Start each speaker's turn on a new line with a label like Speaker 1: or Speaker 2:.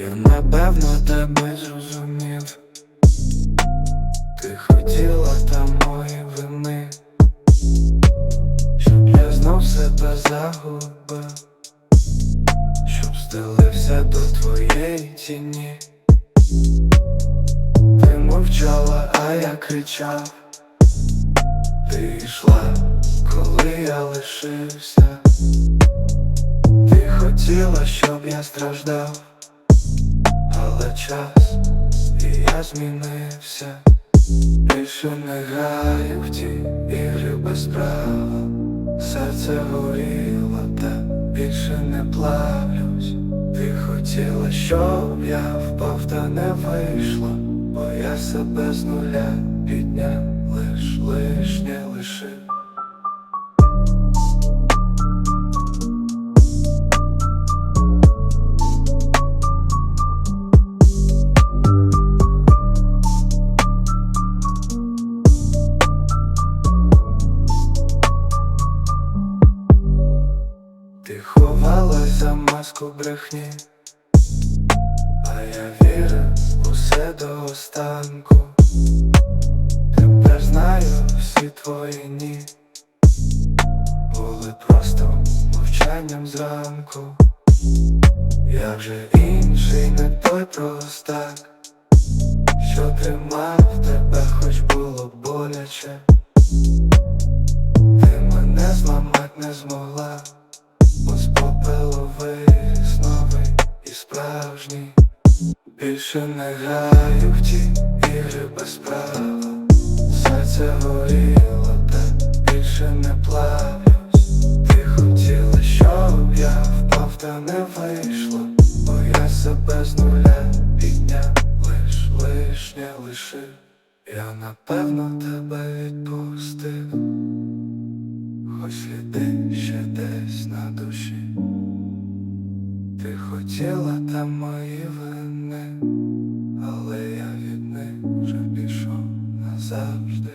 Speaker 1: Я напевно тебе зрозумів. Ти хотіла там мої вини, щоб я знов себе загубив, щоб стелився до твоєї тіні. Ти мовчала, а я кричав. Ти йшла, коли я лишився. Ти хотіла, щоб я страждав, час, і я змінився. Більше не граю в ті ігри без права. Серце горіло, та більше не плавлюсь. Ти хотіла, щоб я впав, та не вийшло, бо я себе з нуля підняв, лиш лишнє лишив. Маску брехні, а я вірив усе до останку. Тепер знаю всі твої ні, були просто мовчанням зранку. Я вже інший, не той простак, що тримав тебе, хоч було боляче. Попелу новий і справжній. Більше не граю в ті ігри без права Серце горіло, та більше не плавлюсь. Ти хотіла, щоб я впав, та не вийшло. Бо я себе з нуля підняв, лиш лишнє лишив. Я напевно тебе відпустив тіла та мої вини, але я від них вже пішов назавжди.